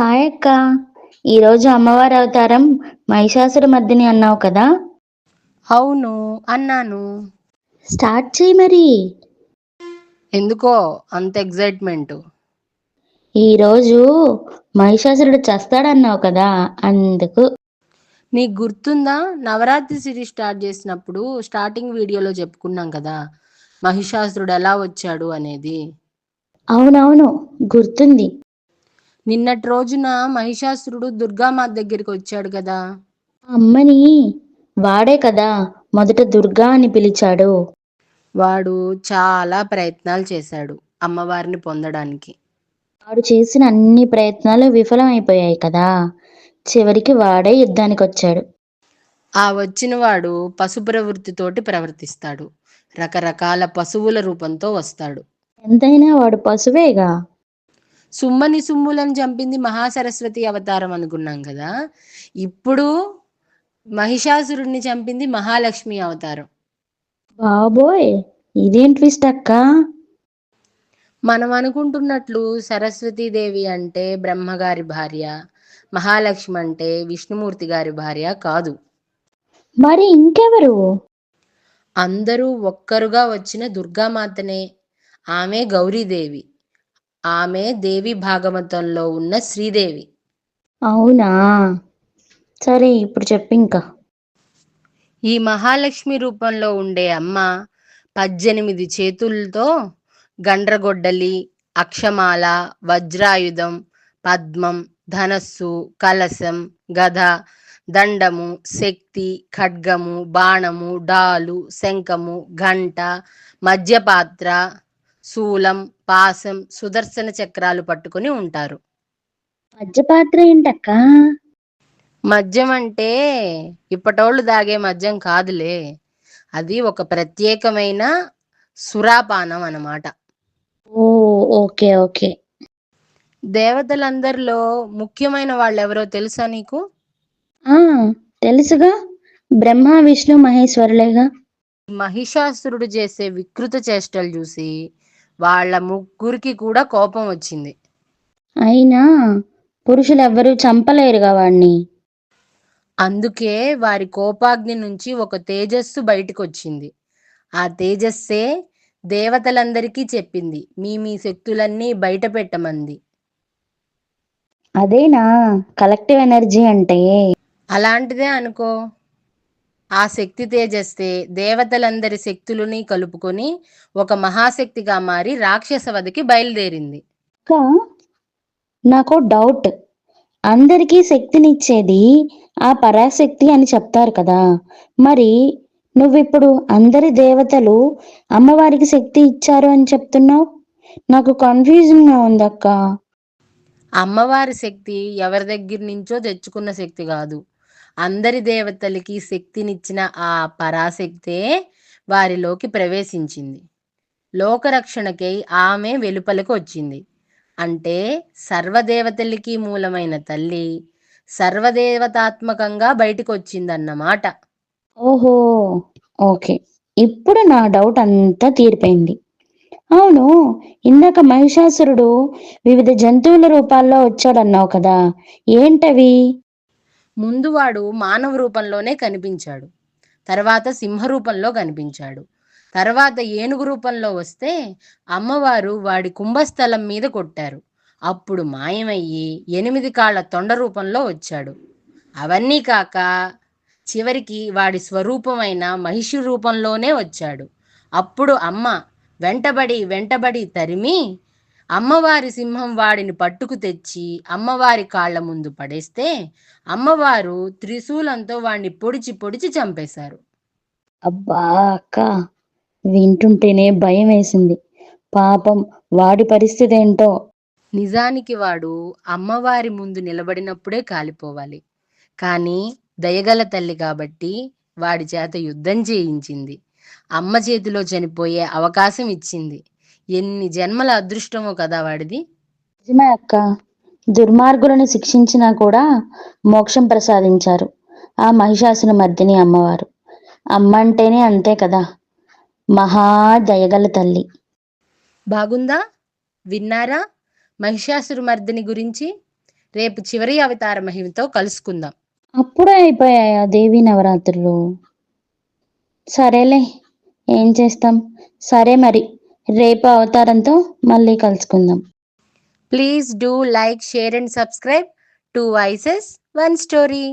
Hi అక్క. ఈరోజు అమ్మవారి అవతారం మహిషాసుర మర్దిని అన్నావు కదా? అవును అన్నాను. స్టార్ట్ చేయి మరి. ఎందుకో అంత ఎగ్జైట్మెంట్ ఈరోజు మహిషాసురుడు చస్తాడన్నావు కదా అందుకు. నీకు గుర్తుందా? నవరాత్రి సిరీస్ స్టార్ట్ చేసినప్పుడు స్టార్టింగ్ వీడియోలో చెప్పుకున్నాం కదా మహిషాసురుడు ఎలా వచ్చాడు అనేది. అవునవును గుర్తుంది. నిన్నటి రోజున మహిషాసురుడు దుర్గామాత దగ్గరికి వచ్చాడు కదా. అమ్మని వాడే కదా మొదట దుర్గా అని పిలిచాడు. వాడు చాలా ప్రయత్నాలు చేశాడు అమ్మవారిని పొందడానికి. వాడు చేసిన అన్ని ప్రయత్నాలు విఫలమైపోయాయి కదా. చివరికి వాడే యుద్ధానికి వచ్చాడు ఆ వచ్చిన వాడు పశు ప్రవృత్తితోటి ప్రవర్తిస్తాడు. రకరకాల పశువుల రూపంతో వస్తాడు. ఎంతైనా వాడు పశువేగా. సుమ్మని సుమ్ములను చంపింది మహాసరస్వతి అవతారం అనుకున్నాం కదా. ఇప్పుడు మహిషాసురుడిని చంపింది మహాలక్ష్మి అవతారం. బాబోయ్! ఇదేం ట్విస్ట్ అక్క? మనం అనుకుంటున్నట్లు సరస్వతీదేవి అంటే బ్రహ్మగారి భార్య మహాలక్ష్మి అంటే విష్ణుమూర్తి గారి భార్య కాదు. మరి ఇంకెవరు? అందరూ ఒక్కరుగా వచ్చిన దుర్గామాతనే ఆమె గౌరీదేవి. ఆమె దేవి భాగవతంలో ఉన్న శ్రీదేవి. అవునా? సరే ఇప్పుడు చెప్పు ఇంకా. ఈ మహాలక్ష్మి రూపంలో ఉండే అమ్మ పద్దెనిమిది చేతులతో గండ్రగొడ్డలి అక్షమాల వజ్రాయుధం పద్మం ధనస్సు కలశం గద దండము శక్తి ఖడ్గము బాణము డాలు శంఖము ఘంట మధ్యపాత్ర శూలం పాసం సుదర్శన చక్రాలు పట్టుకొని ఉంటారు. మధ్యపాత్ర ఏంటక్క? మద్యం అంటే ఇప్పటోళ్ళు దాగే మద్యం కాదులే. అది ఒక ప్రత్యేకమైన సురాపానం అన్నమాట. ఓ ఓకే ఓకే. దేవతలందరిలో ముఖ్యమైన వాళ్ళు ఎవరో తెలుసా నీకు? ఆ తెలుసుగా. బ్రహ్మ విష్ణు మహేశ్వరులేగా. మహిషాసురుడు చేసే వికృత చేష్టలు చూసి వాళ్ళ ముగ్గురికి కూడా కోపం వచ్చింది. అయినా పురుషులు ఎవ్వరూ చంపలేరుగా వాణ్ణి. అందుకే వారి కోపాగ్ని నుంచి ఒక తేజస్సు బయటకు వచ్చింది ఆ తేజస్సే దేవతలందరికీ చెప్పింది. మీ మీ శక్తులన్నీ బయట పెట్టమంది అదేనా? కలెక్టివ్ ఎనర్జీ అంటే? అలాంటిదే అనుకో. ఆ శక్తి తేజస్సే దేవతలందరి శక్తులని కలుపుకొని ఒక మహాశక్తిగా మారి రాక్షస వధకి బయలుదేరింది. నాకు డౌట్ అందరికీ శక్తినిచ్చేది ఆ పరాశక్తి అని చెప్తారు కదా. మరి నువ్విప్పుడు అందరి దేవతలు అమ్మవారికి శక్తి ఇచ్చారు అని చెప్తున్నావు? నాకు కన్ఫ్యూజన్గా ఉందక్క. అమ్మవారి శక్తి ఎవరి దగ్గర నుంచో తెచ్చుకున్న శక్తి కాదు. అందరి దేవతలకి శక్తినిచ్చిన ఆ పరాశక్తే వారిలోకి ప్రవేశించింది. లోకరక్షణకై ఆమె వెలుపలకు వచ్చింది. అంటే సర్వదేవతలకి మూలమైన తల్లి సర్వదేవతాత్మకంగా బయటకు వచ్చిందన్నమాట ఓహో ఓకే. ఇప్పుడు నా డౌట్ అంతా తీరిపోయింది. అవును ఇందాక మహిషాసురుడు వివిధ జంతువుల రూపాల్లో వచ్చాడన్నావు కదా ఏంటవి? ముందు వాడు మానవ రూపంలోనే కనిపించాడు. తర్వాత సింహ రూపంలో కనిపించాడు. తర్వాత ఏనుగు రూపంలో వస్తే అమ్మవారు వాడి కుంభస్థలం మీద కొట్టారు. అప్పుడు మాయమయ్యి ఎనిమిది కాళ్ళ తొండ రూపంలో వచ్చాడు. అవన్నీ కాక చివరికి వాడి స్వరూపమైన మహిషి రూపంలోనే వచ్చాడు. అప్పుడు అమ్మ వెంటబడి వెంటబడి తరిమి అమ్మవారి సింహం వాడిని పట్టుకు తెచ్చి అమ్మవారి కాళ్ళ ముందు పడేస్తే అమ్మవారు త్రిశూలంతో వాడిని పొడిచి పొడిచి చంపేశారు. అబ్బా అక్క వింటుంటేనే భయం వేసింది. పాపం వాడి పరిస్థితి ఏంటో. నిజానికి వాడు అమ్మవారి ముందు నిలబడినప్పుడే కాలిపోవాలి. కానీ దయగల తల్లి కాబట్టి వాడి చేత యుద్ధం చేయించింది. అమ్మ చేతిలో చనిపోయే అవకాశం ఇచ్చింది. ఎన్ని జన్మల అదృష్టమో కదా వాడిది. నిజమే అక్క. దుర్మార్గులను శిక్షించినా కూడా మోక్షం ప్రసాదించారు. ఆ మహిషాసున మర్దిని అమ్మవారు. అమ్మ అంటేనే అంతే కదా. మహా దయగల తల్లి. బాగుందా? విన్నారా? మహిషాసురు మర్దిని గురించి రేపు చివరి అవతార మహిమతో కలుసుకుందాం. అప్పుడే అయిపోయాయా దేవి నవరాత్రులు? సరేలే ఏం చేస్తాం? సరే మరి. రేపు అవతారంతో మళ్ళీ కలుసుకుందాం. Please do like share and subscribe to Voices One Story